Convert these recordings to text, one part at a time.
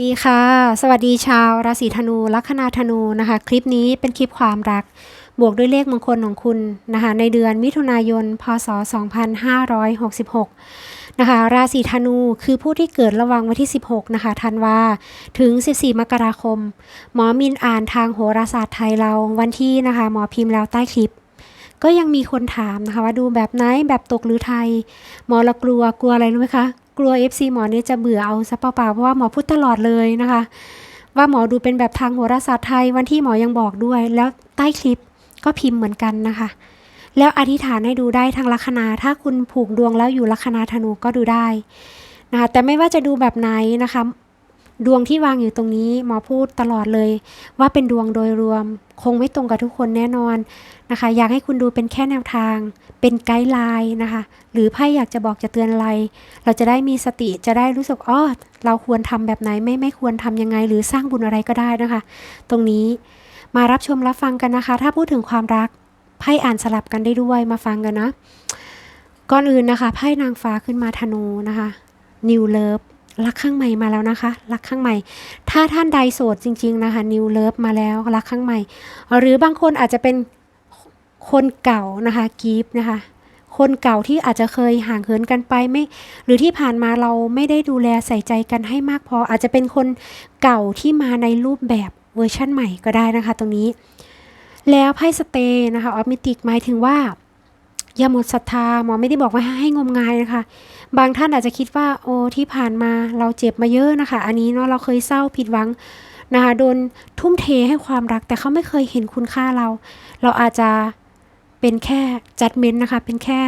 ดีค่ะ สวัสดีชาวราศีธนูลัคนาธนูนะคะ คลิปนี้เป็นคลิปความรัก บวกด้วยเลขมงคลของคุณนะคะ ในเดือนมิถุนายน พศ 2566 นะคะ ราศีธนูคือผู้ที่เกิดระหว่างวันที่ 16 นะคะธันวาถึง 14 มกราคม หมอมินอ่านทางโหราศาสตร์ไทยเราวันที่นะคะ หมอพิมพ์แล้วใต้คลิปก็ยังมีคนถามนะคะว่าดูแบบไหนแบบตกหรือไทย หมอละกลัวกลัวอะไรรู้ไหมคะ กลัว FC หมอเนี่ยจะเบื่อเอาซะเปล่าๆเพราะว่าหมอพูดตลอดเลยนะคะ ว่าหมอดูเป็นแบบทางโหราศาสตร์ไทยวันที่หมอยังบอกด้วย แล้วใต้คลิปก็พิมพ์เหมือนกันนะคะ แล้วอธิษฐานให้ดูได้ทางลัคนา ถ้าคุณผูกดวงแล้วอยู่ลัคนาธนูก็ดูได้นะคะแต่ไม่ว่าจะดูแบบไหนนะคะ ดวงที่วางอยู่ตรงนี้หมอพูดตลอดเลย ว่าเป็นดวงโดยรวม คงไม่ตรงกับทุกคนแน่นอนนะคะ อยากให้คุณดูเป็นแค่แนวทาง เป็นไกด์ไลน์นะคะ หรือไพ่อยากจะบอกจะเตือนอะไร เราจะได้มีสติจะได้รู้สึกอ๋อเราควรทำแบบไหนไม่ไม่ควรทำยังไง หรือสร้างบุญอะไรก็ได้นะคะ ตรงนี้มารับชมรับฟังกันนะคะ ถ้าพูดถึงความรักไพ่อ่านสลับกันได้ด้วยมาฟังกันนะ ก่อนอื่นนะคะไพ่นางฟ้าขึ้นมาธนูนะคะ New Love รักข้างใหม่มาแล้วนะคะ รักข้างใหม่ ถ้าท่านใดโสดจริง ๆนะคะ New Love มาแล้วรักข้างใหม่ หรือบางคนอาจจะเป็นคนเก่านะคะกีฟนะคะ คนเก่าที่อาจจะเคยห่างเหินกันไปไม่ หรือที่ผ่านมาเราไม่ได้ดูแลใส่ใจกันให้มากพอ อาจจะเป็นคนเก่าที่มาในรูปแบบเวอร์ชั่นใหม่ก็ได้นะคะ ตรงนี้ แล้วไพ่สเตย์นะคะออฟมิติกหมายถึงว่า อย่าหมดศรัทธาหมอไม่ได้บอกว่าให้งมงายนะคะ บางท่านอาจจะคิดว่าโอ้ที่ผ่านมาเราเจ็บมาเยอะนะคะ อันนี้เนาะเราเคยเศร้าผิดหวังนะคะโดนทุ่มเทให้ความรัก แต่เขาไม่เคยเห็นคุณค่าเรา เราอาจจะเป็นแค่จัดเม้นต์นะคะ เป็นแค่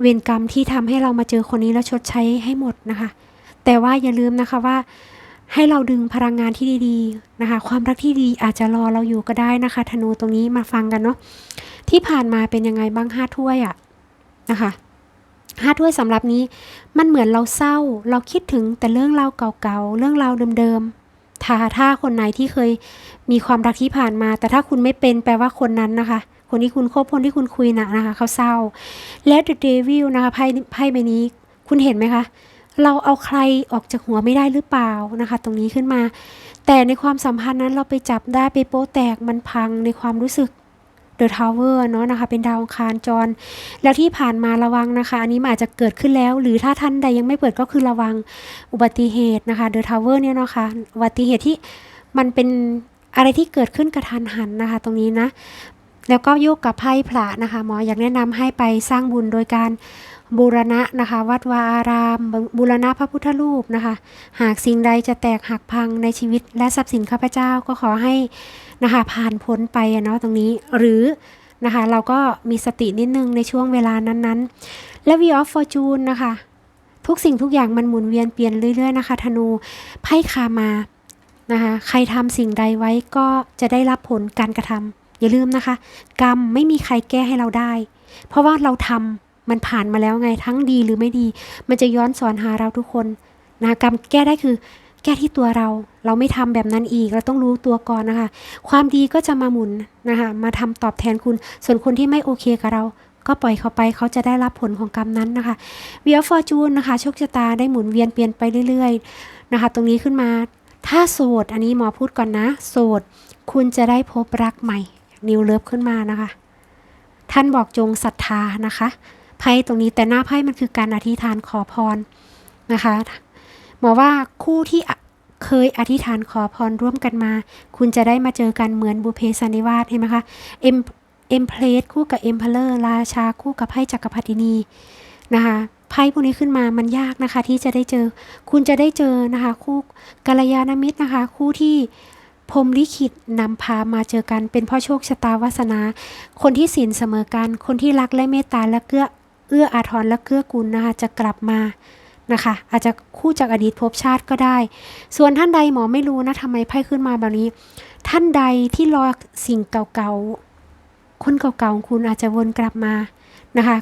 เวรกรรมที่ทำให้เรามาเจอคนนี้แล้วชดใช้ให้หมดนะคะ แต่ว่าอย่าลืมนะคะว่าให้เราดึงพลังงานที่ดีๆนะคะ ความรักที่ดีอาจจะรอเราอยู่ก็ได้นะคะ ธนูตรงนี้มาฟังกันเนาะ ที่ผ่านมาเป็นยังไงบ้างห้าถ้วยอะนะคะห้าถ้วยสำหรับนี้มันเหมือนเราเศร้า เราคิดถึงแต่เรื่องราวเก่าๆเรื่องราวเดิมๆถ้าถ้าคนไหนที่เคยมีความรักที่ผ่านมา แต่ถ้าคุณไม่เป็นแปลว่าคนนั้นนะคะ คนที่คุณคบคนที่คุณคุยนะนะคะเขาเศร้า แล้ว The Devil นะคะไพ่ไพ่ใบนี้คุณเห็นไหมคะเราเอาใครออกจากหัวไม่ได้หรือเปล่านะคะ ตรงนี้ขึ้นมา แต่ในความสัมพันธ์นั้นเราไปจับได้ไปโป๊แตกมันพังในความรู้สึก เดอะทาวเวอร์เนาะนะคะเป็นดาวอังคารจร แล้วที่ผ่านมาระวังนะคะ อันนี้อาจจะเกิดขึ้นแล้ว หรือถ้าท่านใดยังไม่เปิดก็คือระวังอุบัติเหตุนะคะเดอะทาวเวอร์เนี่ยนะคะอุบัติเหตุที่มันเป็นอะไรที่เกิดขึ้นกระทันหันนะคะ ตรงนี้นะ แล้วก็โยกกับไพ่พระนะคะหมออยากแนะนำให้ไปสร้างบุญโดยการ บูรณะนะคะ วัดวาอาราม บูรณะพระพุทธรูปนะคะ หากสิ่งใดจะแตกหักพังในชีวิตและทรัพย์สินข้าพเจ้าก็ขอให้นะคะผ่านพ้นไปอะเนาะตรงนี้หรือนะคะเราก็มีสตินิดนึงในช่วงเวลานั้นๆ และ Wheel of Fortune นะคะ ทุกสิ่งทุกอย่างมันหมุนเวียนเปลี่ยนเรื่อยๆนะคะ ธนูไพ่คามานะคะใครทำสิ่งใดไว้ก็จะได้รับผลการกระทำอย่าลืมนะคะ กรรมไม่มีใครแก้ให้เราได้ เพราะว่าเราทำ มันผ่านมาแล้วไงทั้งดีหรือไม่ดี มันจะย้อนสอนหาเราทุกคนนะกรรมแก้ได้คือ แก้ที่ตัวเรา เราไม่ทำแบบนั้นอีก เราต้องรู้ตัวก่อนนะคะ ความดีก็จะมาหมุนนะคะ มาทำตอบแทนคุณ ส่วนคนที่ไม่โอเคกับเรา ก็ปล่อยเขาไป เขาจะได้รับผลของกรรมนั้นนะคะเวียฟอร์จูนนะคะโชคชะตาได้หมุนเวียนเปลี่ยนไปเรื่อยๆนะคะ ตรงนี้ขึ้นมา ถ้าโสด อันนี้หมอพูดก่อนนะ โสด คุณจะได้พบรักใหม่ นิวเลิฟขึ้นมานะคะ ท่านบอกจงศรัทธานะคะ ไพ่ตรงนี้แต่หน้าไพ่มันคือการอธิษฐานขอพรนะคะหมอว่าคู่ที่เคยอธิษฐานขอพรร่วมกันมา คุณจะได้มาเจอกันเหมือนบุเพสันนิวาสเห็นไหมคะเอ็มเอ็มเพลสคู่กับเอ็มเพลเลอร์ราชาคู่กับไพ่จักรพรรดินีนะคะไพ่พวกนี้ขึ้นมามันยากนะคะ ที่จะได้เจอ คุณจะได้เจอนะคะ คู่กัลยาณมิตรนะคะ คู่ที่พรมลิขิตนำพามาเจอกันเป็นพ่อโชคชะตาวาสนา คนที่ศีลเสมอกัน คนที่รักและเมตตาและเกื้อ เอื้ออาทรและเกื้อกูลนะคะจะกลับมานะคะ อาจจะคู่จากอดีตภพชาติก็ได้ ส่วนท่านใดหมอไม่รู้นะทำไมไพ่ขึ้นมาแบบนี้ ท่านใดที่รอสิ่งเก่าๆ คนเก่าๆของคุณอาจจะวนกลับมานะคะ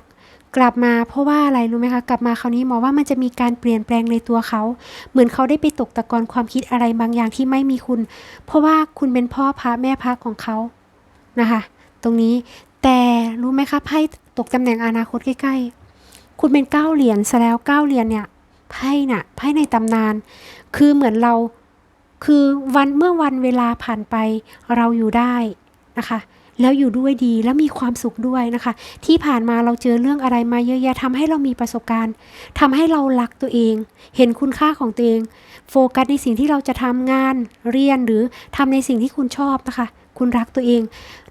กลับมาเพราะว่าอะไรรู้ไหมคะกลับมาคราวนี้หมอว่ามันจะมีการเปลี่ยนแปลงในตัวเขา เหมือนเขาได้ไปตกตะกอนความคิดอะไรบางอย่างที่ไม่มีคุณ เพราะว่าคุณเป็นพ่อพระแม่พระของเขานะคะ ตรงนี้ แต่รู้ไหมคะไพ่ตกตำแหน่งอนาคตใกล้ๆ คุณเป็นเก้าเหรียญซะแล้วเก้าเหรียญเนี่ยไพ่น่ะไพ่ในตำนาน คือเหมือนเราคือวันเมื่อวันเวลาผ่านไปเราอยู่ได้นะคะ แล้วอยู่ด้วยดีแล้วมีความสุขด้วยนะคะ ที่ผ่านมาเราเจอเรื่องอะไรมาเยอะแยะทำให้เรามีประสบการณ์ทำให้เรารักตัวเอง เห็นคุณค่าของตัวเอง โฟกัสในสิ่งที่เราจะทำงานเรียนหรือทำในสิ่งที่คุณชอบนะคะ คุณรักตัวเอง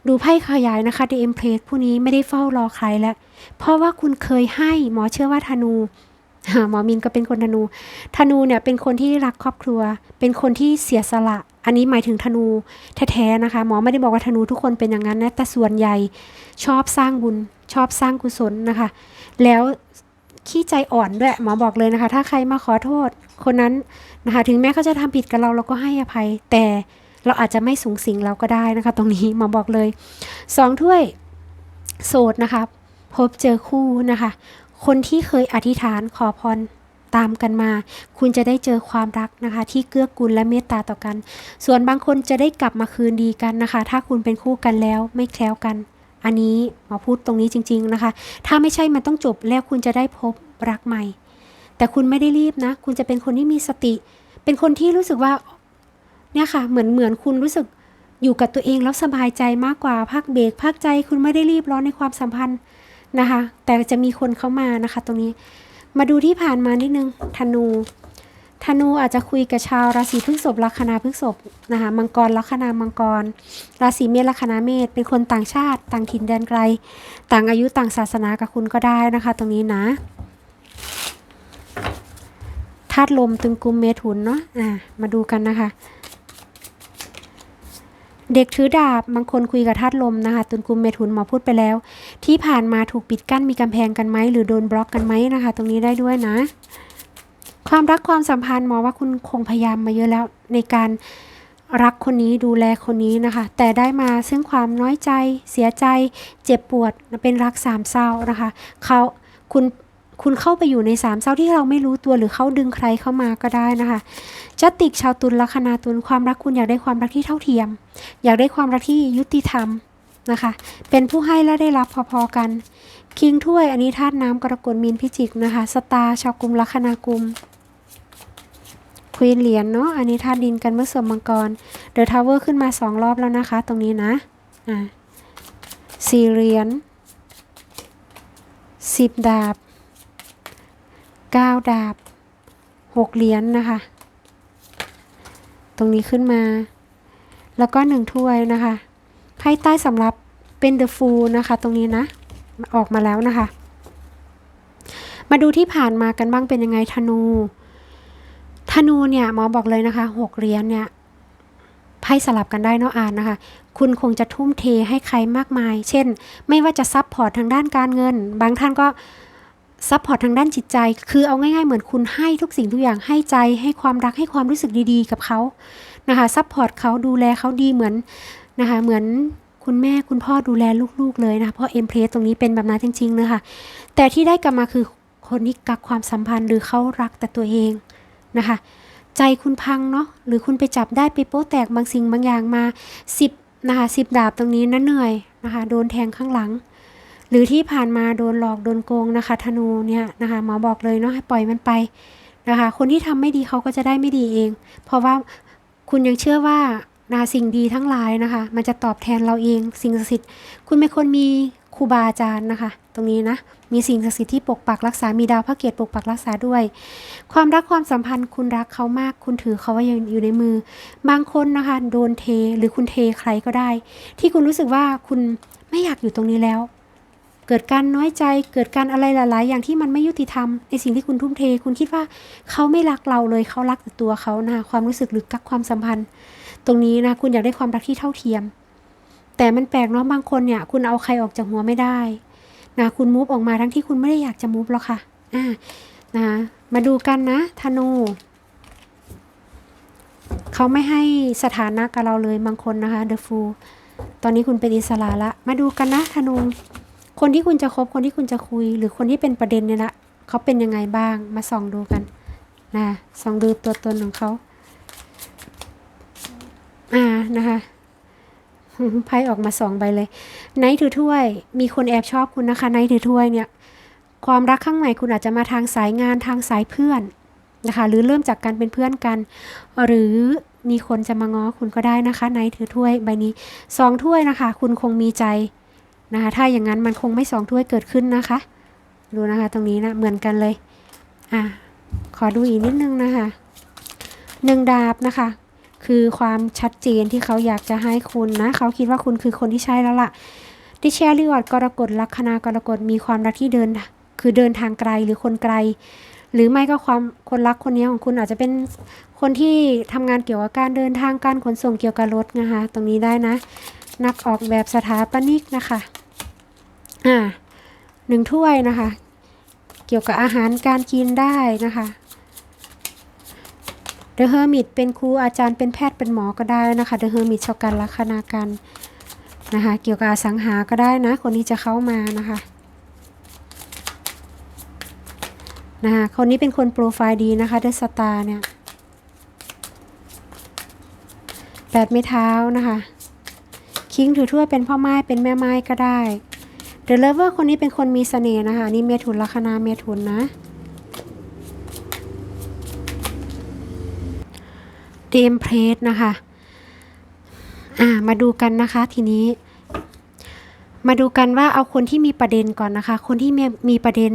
ดูไพ่ขยายนะคะ The Empress ผู้นี้ไม่ได้เฝ้ารอใครแล้ว เพราะว่าคุณเคยให้หมอเชื่อว่าธนูหมอมินก็เป็นคนธนู ธนูเนี่ยเป็นคนที่รักครอบครัว เป็นคนที่เสียสละ อันนี้หมายถึงธนูแท้ๆนะคะ หมอไม่ได้บอกว่าธนูทุกคนเป็นอย่างนั้นนะ แต่ส่วนใหญ่ชอบสร้างบุญ ชอบสร้างกุศลนะคะ แล้วขี้ใจอ่อนด้วย หมอบอกเลยนะคะ ถ้าใครมาขอโทษคนนั้นนะคะ ถึงแม้เขาจะทำผิดกับเราเราก็ให้อภัย แต่ เราอาจจะไม่สูงสิงเราก็ได้นะคะ ตรงนี้หมอบอกเลยสองถ้วยโสดนะคะพบเจอคู่นะคะ คนที่เคยอธิษฐานขอพรตามกันมา คุณจะได้เจอความรักนะคะ ที่เกื้อกูลและเมตตาต่อกัน ส่วนบางคนจะได้กลับมาคืนดีกันนะคะ ถ้าคุณเป็นคู่กันแล้วไม่แคล้วกัน อันนี้หมอพูดตรงนี้จริง ๆนะคะ ถ้าไม่ใช่มันต้องจบแล้วคุณจะได้พบรักใหม่ แต่คุณไม่ได้รีบนะ คุณจะเป็นคนที่มีสติ เป็นคนที่รู้สึกว่า เนี่ยค่ะ เหมือนเหมือนคุณรู้สึกอยู่กับตัวเองแล้วสบายใจมากกว่าพักเบรกพักใจคุณไม่ได้รีบร้อนในความสัมพันธ์นะคะ แต่จะมีคนเข้ามานะคะ ตรงนี้มาดูที่ผ่านมานิดนึงธนูธนูอาจจะคุยกับชาวราศีพฤษภลัคนาพฤษภนะคะมังกรลัคนามังกร ราศีเมษลัคนาเมษเป็นคนต่างชาติ ต่างถิ่นแดนไกล ต่างอายุต่างศาสนากับคุณก็ได้นะคะ ตรงนี้นะธาตุลมตึงกุมเมถุนเนาะอ่ามาดูกันนะคะ เด็กถือดาบบางคนคุยกับธาตุลมนะคะตุนกุมเมถุนหมอพูดไปแล้ว ที่ผ่านมาถูกปิดกั้นมีกำแพงกันไหมหรือโดนบล็อกกันไหมนะคะ ตรงนี้ได้ด้วยนะ ความรักความสัมพันธ์หมอว่าคุณคงพยายามมาเยอะแล้วในการรักคนนี้ดูแลคนนี้นะคะ แต่ได้มาซึ่งความน้อยใจ เสียใจ เจ็บปวดเป็นรักสามเศร้านะคะเขาคุณ คุณเข้าไปอยู่ในสามเศร้าที่เราไม่รู้ตัวหรือเขาดึงใครเข้ามาก็ได้นะคะจัตติกชาวตุลลัคนาตุลความรักคุณอยากได้ความรักที่เท่าเทียม อยากได้ความรักที่ยุติธรรมนะคะ เป็นผู้ให้และได้รับพอๆกัน คิงถ้วยอันนี้ธาตุน้ำกรกฎมีนพิจิกนะคะสตาชาวกลุ่มลัคนากุมควีนเหรียญเนาะอันนี้ธาตุดินกันเมื่อสวมมังกรเดอะทาวเวอร์ขึ้นมาสองรอบแล้วนะคะ ตรงนี้นะอ่าสี่เหรียญสิบดาบ ก้าดาบหกเหรียญนะคะ ตรงนี้ขึ้นมา แล้วก็หนึ่งถ้วยนะคะไพ่ใต้สำรับเป็นเดอะฟูลนะคะ ตรงนี้นะ ออกมาแล้วนะคะ มาดูที่ผ่านมากันบ้างเป็นยังไงธนู ธนูเนี่ยหมอบอกเลยนะคะหกเหรียญเนี่ยไพ่สลับกันได้เนาะอ่านนะคะ คุณคงจะทุ่มเทให้ใครมากมาย เช่น ไม่ว่าจะซับพอร์ตทางด้านการเงิน บางท่านก็ ซับพอร์ตทางด้านจิตใจ คือเอาง่ายๆเหมือนคุณให้ทุกสิ่งทุกอย่างให้ใจ ให้ความรักให้ความรู้สึกดีๆ กับเขานะคะซับพอร์ตเขาดูแลเขาดีเหมือนนะคะเหมือนคุณแม่คุณพ่อดูแลลูกๆเลยนะเพราะเอ็มเพลสตรงนี้เป็นแบบนั้นจริงๆนะคะแต่ที่ได้กลับมาคือคนที่กักความสัมพันธ์หรือเขารักแต่ตัวเองนะคะใจคุณพังเนาะหรือคุณไปจับได้ไปโป๊ะแตกบางสิ่งบางอย่างมาสิบนะคะสิบดาบตรงนี้นะเหนื่อยนะคะโดนแทงข้างหลัง หรือที่ผ่านมาโดนหลอกโดนโกงนะคะ ธนูเนี่ยนะคะหมอบอกเลยเนาะให้ปล่อยมันไปนะคะ คนที่ทำไม่ดีเขาก็จะได้ไม่ดีเอง เพราะว่าคุณยังเชื่อว่านาสิ่งดีทั้งหลายนะคะ มันจะตอบแทนเราเอง สิ่งศักดิ์สิทธิ์คุณเป็นคนมีครูบาอาจารย์นะคะ ตรงนี้นะมีสิ่งศักดิ์สิทธิ์ที่ปกปักรักษา มีดาวพระเกียรติปกปักรักษาด้วย ความรักความสัมพันธ์คุณรักเขามาก คุณถือเขาไว้อยู่ในมือ บางคนนะคะ โดนเทหรือคุณเทใครก็ได้ ที่คุณรู้สึกว่าคุณไม่อยากอยู่ตรงนี้แล้ว เกิดการน้อยใจ เกิดการอะไรหลาย ๆ อย่างที่มันไม่ยุติธรรมในสิ่งที่คุณทุ่มเท คุณคิดว่าเขาไม่รักเราเลยเขารักแต่ตัวเขานะความรู้สึกหรือกักความสัมพันธ์ ตรงนี้นะคุณอยากได้ความรักที่เท่าเทียม แต่มันแปลกเนาะบางคนเนี่ย คุณเอาใครออกจากหัวไม่ได้นะคุณมูฟออกมาทั้งที่คุณไม่ได้อยากจะมูฟหรอกค่ะอ่านะมาดูกันนะธนูเขาไม่ให้สถานะกับเราเลยบางคนนะคะเดอะฟูตอนนี้คุณเป็นอิสระละ มาดูกันนะธนู คนที่คุณจะคบคนที่คุณจะคุย หรือคนที่เป็นประเด็นเนี่ยละเขาเป็นยังไงบ้างมาส่องดูกันนะส่องดูตัวตนของเขาอ่านะคะไพ่ออกมาสองใบเลยไนท์ถือถ้วย มีคนแอบชอบคุณนะคะไนท์ถือถ้วยเนี่ย ความรักข้างในคุณอาจจะมาทางสายงานทางสายเพื่อนนะคะ หรือเริ่มจากการเป็นเพื่อนกัน หรือมีคนจะมาง้อคุณก็ได้นะคะในท์ถือถ้วยใบนี้สองถ้วยนะคะ คุณคงมีใจ นะคะถ้าอย่างนั้นมันคงไม่สองถ้วยเกิดขึ้นนะคะ ดูนะคะตรงนี้นะเหมือนกันเลยอะขอดูอีกนิดนึงนะคะหนึ่งดาบนะคะ คือความชัดเจนที่เขาอยากจะให้คุณนะ เขาคิดว่าคุณคือคนที่ใช่แล้วล่ะดิเชลิวอดกรกฎลัคนากรกฎมีความรักที่เดิน คือเดินทางไกลหรือคนไกล หรือไม่ก็ความคนรักคนนี้ของคุณอาจจะเป็นคนที่ทำงานเกี่ยวกับการเดินทางการขนส่งเกี่ยวกับรถนะคะ ตรงนี้ได้นะ นักออกแบบสถาปนิกนะคะ อ่าหนึ่งถ้วยนะคะ เกี่ยวกับอาหารการกินได้นะคะ The Hermit เป็นครูอาจารย์เป็นแพทย์เป็นหมอก็ได้นะคะ The Hermit ชอบการลัคนาการนะคะเกี่ยวกับสังหาก็ได้นะ คนที่จะเข้ามานะคะนะคะคนนี้เป็นคนโปรไฟล์ดีนะคะ The Star เนี่ยแปดไม้เท้านะคะ คิงถือถ้วยเป็นพ่อไม้เป็นแม่ไม้ก็ได้ The Lover คนนี้เป็นคนมีเสน่ห์นะคะ นี่เมถุนลัคนาเมถุนนะเดมเพรสนะคะ อ่า มาดูกันนะคะทีนี้ มาดูกันว่าเอาคนที่มีประเด็นก่อนนะคะ คนที่มีมีประเด็น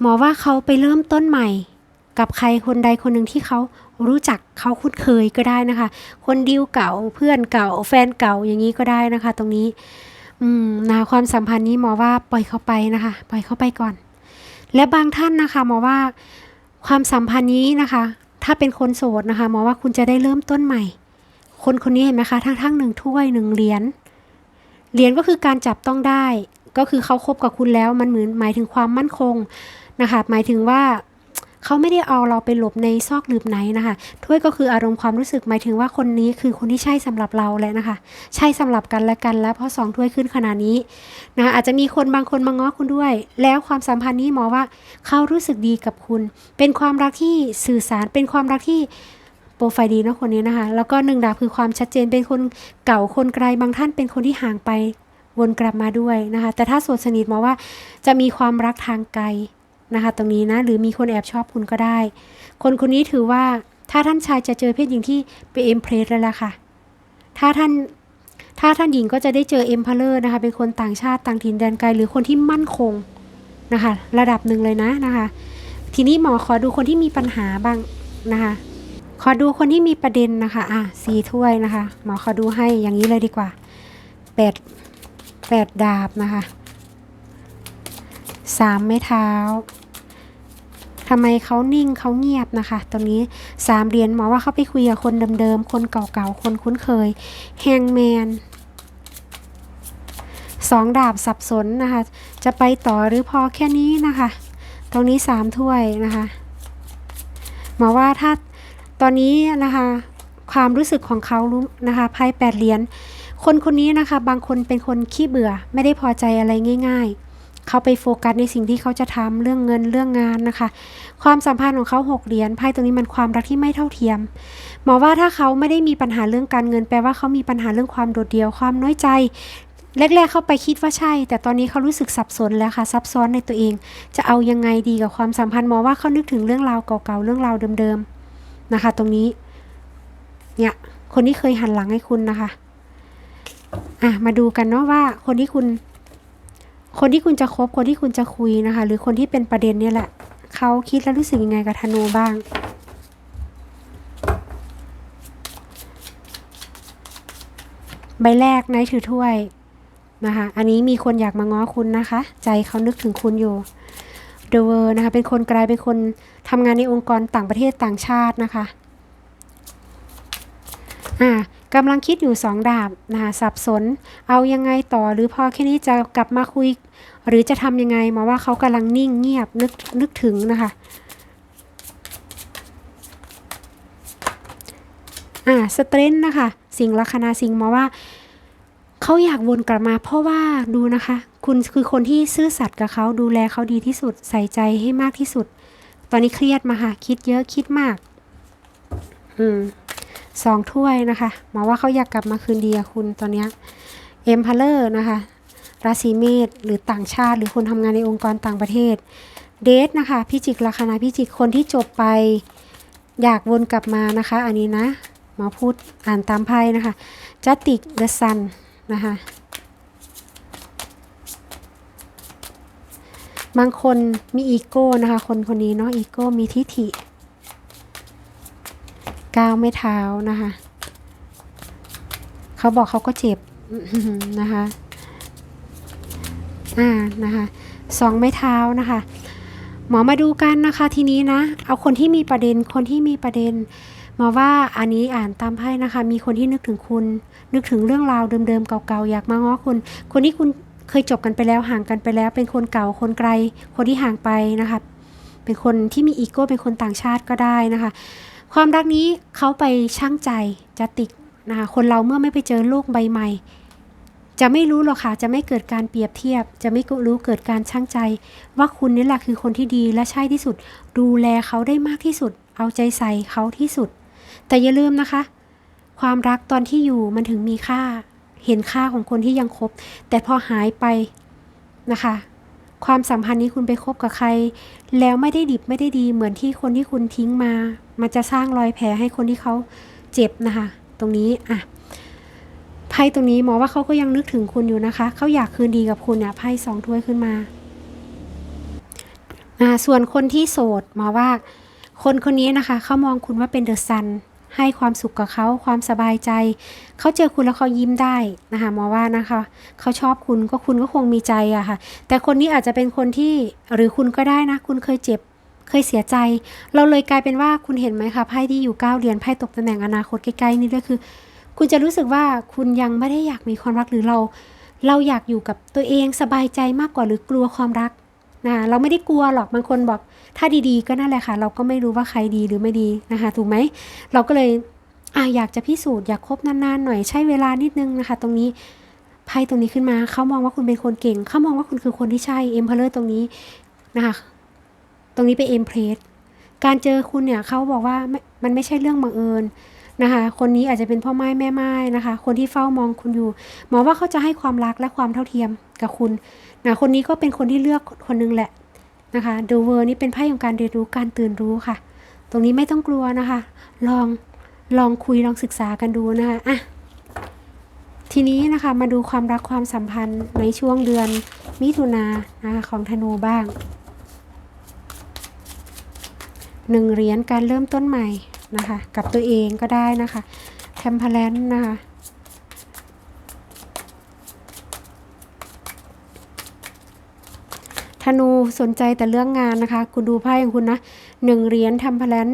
หมอว่าเขาไปเริ่มต้นใหม่ กับใครคนใดคนหนึ่งที่เขารู้จักเขาคุ้นเคยก็ได้นะคะ คนดิวเก่าเพื่อนเก่าแฟนเก่าอย่างนี้ก็ได้นะคะ ตรงนี้ อืมนะความสัมพันธ์นี้หมอว่าปล่อยเขาไปนะคะ ปล่อยเขาไปก่อน และบางท่านนะคะหมอว่าความสัมพันธ์นี้นะคะ ถ้าเป็นคนโสดนะคะหมอว่าคุณจะได้เริ่มต้นใหม่ คนคนนี้เห็นไหมคะทั้งทั้งหนึ่งถ้วยหนึ่งเหรียญเหรียญก็คือการจับต้องได้ ก็คือเขาคบกับคุณแล้วมันเหมือนหมายถึงความมั่นคงนะคะ หมายถึงว่า เขาไม่ได้เอาเราไปหลบในซอกหลืบไหนนะคะถ้วยก็คืออารมณ์ความรู้สึกหมายถึงว่าคนนี้คือคนที่ใช่สำหรับเราแหละนะคะ ใช่สำหรับกันและกันแล้วเพราะสองถ้วยขึ้นขนาดนี้นะอาจจะมีคนบางคนมาง้อคุณด้วย แล้วความสัมพันธ์นี้หมอว่าเขารู้สึกดีกับคุณ เป็นความรักที่สื่อสารเป็นความรักที่โปรไฟล์ดีเนะคนนี้นะคะ แล้วก็หนึ่งดาบคือความชัดเจนเป็นคนเก่าคนไกลบางท่านเป็นคนที่ห่างไปวนกลับมาด้วยนะคะ แต่ถ้าโสดสนิทหมอว่าจะมีความรักทางไกล นะคะตรงนี้นะหรือมีคนแอบชอบคุณก็ได้ คนคนนี้ถือว่าถ้าท่านชายจะเจอเพศหญิงที่เป็นเอ็มเพรสแล้วล่ะค่ะ ถ้าท่านถ้าท่านหญิงก็จะได้เจอเอ็มพ r เลอร์นะคะเป็นคนต่างชาติต่างถิ่นแดนไกลหรือคนที่มั่นคงนะคะระดับหนึ่งเลยนะนะคะ ทีนี้หมอขอดูคนที่มีปัญหาบ้างนะคะขอดูคนที่มีประเด็นนะคะอะสีถ้วยนะคะ หมอขอดูให้อย่างนี้เลยดีกว่าแปดแปดดาบนะคะ สามไม้เท้าทำไมเขานิ่งเขาเงียบนะคะ ตรงนี้สามเหรียญหมอว่าเขาไปคุยกับคนเดิมๆ คนเก่าๆ คนคุ้นเคย แฮงแมนสองดาบสับสนนะคะ จะไปต่อหรือพอแค่นี้นะคะ ตรงนี้สามถ้วยนะคะ หมอว่าถ้าตอนนี้นะคะ ความรู้สึกของเขารู้นะคะไพ่แปดเหรียญคนคนนี้นะคะ บางคนเป็นคนขี้เบื่อไม่ได้พอใจอะไรง่าย ๆ เขาไปโฟกัสในสิ่งที่เขาจะทำเรื่องเงินเรื่องงานนะคะ ความสัมพันธ์ของเขาหกเหรียญไพ่ตรงนี้มันความรักที่ไม่เท่าเทียม หมอว่าถ้าเขาไม่ได้มีปัญหาเรื่องการเงินแปลว่าเขามีปัญหาเรื่องความโดดเดี่ยวความน้อยใจแรกๆเข้าไปคิดว่าใช่ แต่ตอนนี้เขารู้สึกสับสนแล้วค่ะ ซับซ้อนในตัวเอง จะเอายังไงดีกับความสัมพันธ์หมอว่าเขานึกถึงเรื่องราวเก่าๆเรื่องราวเดิมๆนะคะ ตรงนี้ เนี่ย คนที่เคยหันหลังให้คุณนะคะ อะมาดูกันเนาะว่าคนที่คุณ คนที่คุณจะคบคนที่คุณจะคุยนะคะ หรือคนที่เป็นประเด็นเนี่ยแหละเขาคิดและรู้สึกยังไงกับธนูบ้างใบแรกในถือถ้วยนะคะ อันนี้มีคนอยากมาง้อคุณนะคะ ใจเขานึกถึงคุณอยู่เดเวอร์นะคะ เป็นคนไกลเป็นคนทำงานในองค์กรต่างประเทศต่างชาตินะคะ อ่า กำลังคิดอยู่สองดาบนะคะสับสน เอายังไงต่อหรือพอแค่นี้จะกลับมาคุย หรือจะทำยังไงมาว่าเขากำลังนิ่งเงียบนึกนึกถึงนะคะอ่าสเตรนนะคะ สิ่งลัคนาสิ่งมาว่าเขาอยากวนกลับมา เพราะว่าดูนะคะ คุณคือคนที่ซื่อสัตย์กับเขาดูแลเขาดีที่สุดใส่ใจให้มากที่สุด ตอนนี้เครียดมาค่ะ คิดเยอะคิดมาก อืม สองถ้วยนะคะหมอว่าเขาอยากกลับมาคืนดีกับคุณตอนเนี้เอ็มพ r เลอร์นะคะ ราศีเมษหรือต่างชาติ หรือคนทำงานในองค์กรต่างประเทศ เดทนะคะพิจิกลัคนาพิจิกคนที่จบไป อยากวนกลับมานะคะ อันนี้นะหมอพูดอ่านตามไพ่นะคะ Justice the Sun นะคะบางคนมีอีโก้นะคะ คนคนนี้เนาะอีโก้มีทิฐิ ก้าวไม่เท้านะคะ เขาบอกเขาก็เจ็บนะคะอ่านะคะสองไม้เท้านะคะ หมอมาดูกันนะคะทีนี้นะ เอาคนที่มีประเด็นคนที่มีประเด็นหมอว่าอันนี้อ่านตามไพ่นะคะ มีคนที่นึกถึงคุณ นึกถึงเรื่องราวเดิมๆเก่าๆอยากมาง้อคุณ คนที่คุณเคยจบกันไปแล้วห่างกันไปแล้ว เป็นคนเก่าคนไกล คนที่ห่างไปนะคะ เป็นคนที่มีอีโก้เป็นคนต่างชาติก็ได้นะคะ ความรักนี้เขาไปช่างใจจะติกนะคะคนเราเมื่อไม่ไปเจอโลกใบใหม่ จะไม่รู้หรอกค่ะ จะไม่เกิดการเปรียบเทียบ จะไม่รู้เกิดการช่างใจ ว่าคุณนี่แหละคือคนที่ดีและใช่ที่สุด ดูแลเขาได้มากที่สุด เอาใจใส่เขาที่สุด แต่อย่าลืมนะคะ ความรักตอนที่อยู่มันถึงมีค่า เห็นค่าของคนที่ยังคบ แต่พอหายไปนะคะ ความสัมพันธ์นี้คุณไปคบกับใคร แล้วไม่ได้ดิบไม่ได้ดีเหมือนที่คนที่คุณทิ้งมา มันจะสร้างรอยแผลให้คนที่เขาเจ็บนะคะ ตรงนี้อะไพ่ตรงนี้หมอว่าเขาก็ยังนึกถึงคุณอยู่นะคะ เขาอยากคืนดีกับคุณเนี่ยไพ่สองถ้วยขึ้นมาอ่าส่วนคนที่โสดหมอว่าคนคนนี้นะคะเขามองคุณว่าเป็นเดอะซัน ให้ความสุขกับเขาความสบายใจ เขาเจอคุณแล้วเขายิ้มได้นะคะหมอว่านะคะเขาชอบคุณก็คุณก็คงมีใจอะค่ะ แต่คนนี้อาจจะเป็นคนที่หรือคุณก็ได้นะ คุณเคยเจ็บเคยเสียใจ เราเลยกลายเป็นว่าคุณเห็นไหมคะไพ่ที่อยู่เก้าเหรียญไพ่ตกตำแหน่งอนาคตใกล้ๆนี่ด้วยคือ คุณจะรู้สึกว่าคุณยังไม่ได้อยากมีความรักหรือเรา เราอยากอยู่กับตัวเองสบายใจมากกว่าหรือกลัวความรักนะเราไม่ได้กลัวหรอกบางคนบอก ถ้าดีๆ ก็นั่นแหละค่ะ เราก็ไม่รู้ว่าใครดีหรือไม่ดีนะคะ ถูกไหม เราก็เลยอะอยากจะพิสูจน์อยากคบนานๆหน่อยใช้เวลานิดนึงนะคะ ตรงนี้ไพ่ตรงนี้ขึ้นมาเขามองว่าคุณเป็นคนเก่งเขามองว่าคุณคือคนที่ใช่เอ็มเพลเลอร์ตรงนี้นะคะ ตรงนี้เป็นเอ็มเพรสการเจอคุณเนี่ยเขาบอกว่ามันไม่ใช่เรื่องบังเอิญนะคะ คนนี้อาจจะเป็นพ่อไม้แม่ไม้นะคะ คนที่เฝ้ามองคุณอยู่หมอว่าเขาจะให้ความรักและความเท่าเทียมกับคุณนะคนนี้ก็เป็นคนที่เลือกคนหนึงแหละ นะคะดูเวอร์นี่เป็นไพ่ของการเรียนรู้การตื่นรู้ค่ะ ตรงนี้ไม่ต้องกลัวนะคะ ลองลองคุยลองศึกษากันดูนะคะอะทีนี้นะคะมาดูความรักความสัมพันธ์ในช่วงเดือนมิถุนานะคะของธนูบ้างหนึ่งเหรียญการเริ่มต้นใหม่นะคะ กับตัวเองก็ได้นะคะแทมเพลนนะคะ ธนูสนใจแต่เรื่องงานนะคะ คุณดูไพ่ของคุณนะหนึ่งเหรียญทำพลน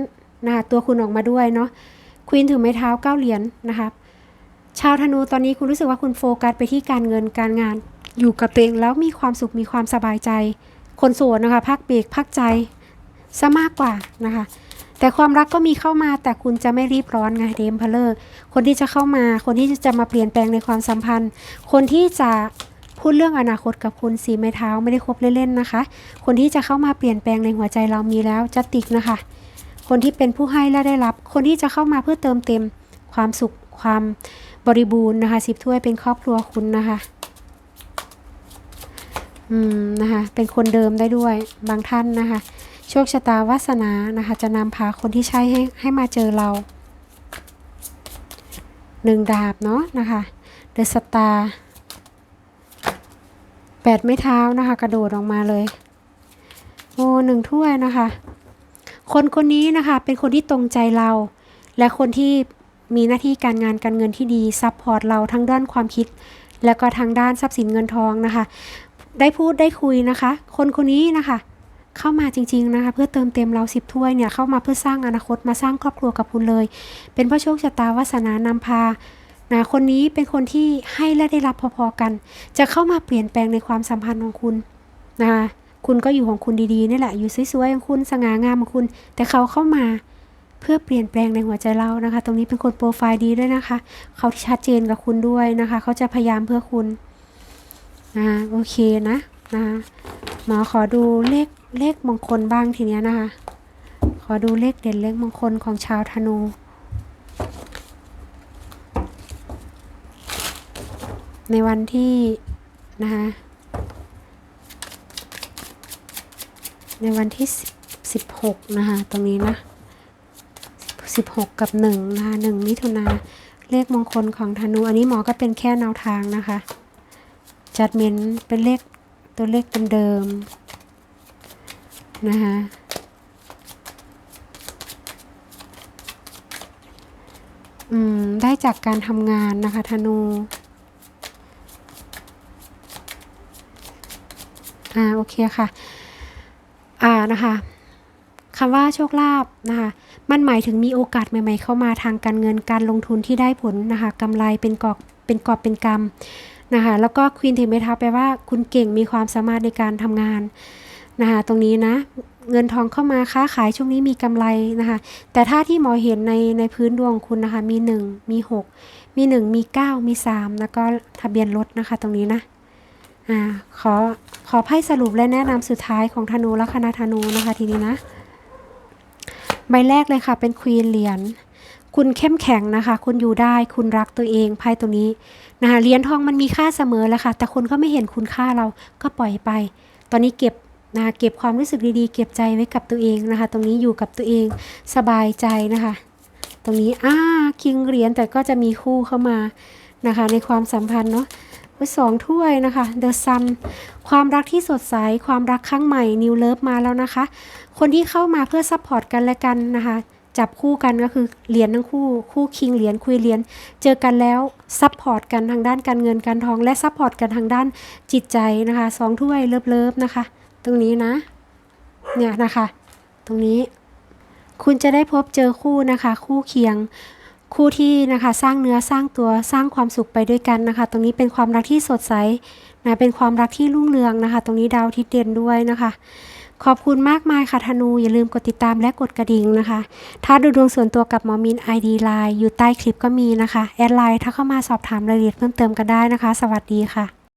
นะคะตัวคุณออกมาด้วยเนาะควีนถือไม้เท้าเก้าเหรียญนะคะชาวธนูตอนนี้คุณรู้สึกว่าคุณโฟกัสไปที่การเงินการงาน อยู่กับตัวเองแล้วมีความสุขมีความสบายใจ คนโสดนะคะพักเบรกพักใจซะมากกว่านะคะ แต่ความรักก็มีเข้ามาแต่คุณจะไม่รีบร้อนไงเดมเพเลอร์คนที่จะเข้ามา คนที่จะมาเปลี่ยนแปลงในความสัมพันธ์ คนที่จะ พูดเรื่องอนาคตกับคุณสีไม้เท้าไม่ได้คบเล่นๆนะคะ คนที่จะเข้ามาเปลี่ยนแปลงในหัวใจเรามีแล้วจะติกนะคะ คนที่เป็นผู้ให้และได้รับ คนที่จะเข้ามาเพื่อเติมเต็มความสุขความบริบูรณ์นะคะสิบถ้วยเป็นครอบครัวคุณนะคะอืมนะคะ เป็นคนเดิมได้ด้วยบางท่านนะคะ โชคชะตาวาสนานะคะ จะนำพาคนที่ใช่ให้ให้มาเจอเราหนึ่งดาบเนาะนะคะเดอะสตาร์ แปดไม้เท้านะคะ กระโดดออกมาเลย โอ้หนึ่งถ้วยนะคะ คนคนนี้นะคะเป็นคนที่ตรงใจเรา และคนที่มีหน้าที่การงานการเงินที่ดีซัพพอร์ตเราทั้งด้านความคิด แล้วก็ทางด้านทรัพย์สินเงินทองนะคะ ได้พูดได้คุยนะคะ คนคนนี้นะคะเข้ามาจริงๆนะคะเพื่อเติมเต็มเราสิบถ้วยเนี่ยเข้ามาเพื่อสร้างอนาคตมาสร้างครอบครัวกับคุณเลย เป็นพระโชคชะตาวาสนานำพา นะคนนี้เป็นคนที่ให้และได้รับพอๆกัน จะเข้ามาเปลี่ยนแปลงในความสัมพันธ์ของคุณนะคะคุณก็อยู่ของคุณดีๆนี่แหละ อยู่สวยๆของคุณสง่างามของคุณ แต่เขาเข้ามาเพื่อเปลี่ยนแปลงในหัวใจเรานะคะ ตรงนี้เป็นคนโปรไฟล์ดีด้วยนะคะ เขาที่ชัดเจนกับคุณด้วยนะคะ เขาจะพยายามเพื่อคุณนะโอเคนะนะคะหมอขอดูเลขเลขมงคลบ้างทีเนี้ยนะคะ ขอดูเลขเด่นเลขมงคลของชาวธนู ในวันที่นะคะในวันที่สิบหกนะคะตรงนี้นะ16กับ1นะคะ1มิถุนาเลขมงคลของธนู อันนี้หมอก็เป็นแค่แนวทางนะคะ จัดเมนเป็นเลขตัวเลขเดิมๆนะคะอืมได้จากการทำงานนะคะธนู อ่าโอเคค่ะ อ่านะคะคำว่าโชคลาภนะคะ มันหมายถึงมีโอกาสใหม่ ๆ เข้ามาทางการเงินการลงทุนที่ได้ผลนะคะกำไรเป็นกอบเป็นกอบเป็นกำนะคะแล้วก็ควีนเทเมทัลแปลว่าคุณเก่งมีความสามารถในการทำงานนะคะตรงนี้นะเงินทองเข้ามาค้าขายช่วงนี้มีกำไรนะคะ แต่ถ้าที่หมอเห็นในในพื้นดวงคุณนะคะ มี 1 มี 6 มี 1 มี 9 มี 3 แล้วก็ทะเบียนรถนะคะ ตรงนี้นะ อ่าขอขอไพ่สรุปและแนะนำสุดท้ายของธนูและคณะธนูนะคะทีนี้นะ ใบแรกเลยค่ะเป็นควีนเหรียญคุณเข้มแข็งนะคะ คุณอยู่ได้คุณรักตัวเองไพ่ตัวนี้นะคะเหรียญทองมันมีค่าเสมอแหล้วค่ะ แต่คนก็ไม่เห็นคุณค่าเราก็ปล่อยไป ตอนนี้เก็บนะะเก็บความรู้สึกดีๆ เก็บใจไว้กับตัวเองนะคะ ตรงนี้อยู่กับตัวเองสบายใจนะคะ ตรงนี้อ่าคิงเหรียญแต่ก็จะมีคู่เข้ามานะคะ ในความสัมพันธ์เนาะ สองถ้วยนะคะ The Sun ความรักที่สดใส ความรักครั้งใหม่ New Love มาแล้วนะคะ คนที่เข้ามาเพื่อซัพพอร์ตกันและกันนะคะ จับคู่กันก็คือเหรียญทั้งคู่ คู่คิงเหรียญคุยเหรียญเจอกันแล้วซัพพอร์ตกันทางด้านการเงินการทอง และซัพพอร์ตกันทางด้านจิตใจนะคะสองถ้วยเลิฟๆนะคะ ตรงนี้นะ เนี่ยนะคะ ตรงนี้ คุณจะได้พบเจอคู่นะคะ คู่เคียง คู่ที่นะคะสร้างเนื้อสร้างตัวสร้างความสุขไปด้วยกันนะคะ ตรงนี้เป็นความรักที่สดใสนะเป็นความรักที่รุ่งเรืองนะคะ ตรงนี้ดาวทิศเด่นด้วยนะคะ ขอบคุณมากมายค่ะธนู อย่าลืมกดติดตามและกดกระดิ่งนะคะ ถ้าดูดวงส่วนตัวกับหมอมิน ID Line อยู่ใต้คลิปก็มีนะคะ แอดไลน์ถ้าเข้ามาสอบถามรายละเอียดเพิ่มเติมกันได้นะคะ สวัสดีค่ะ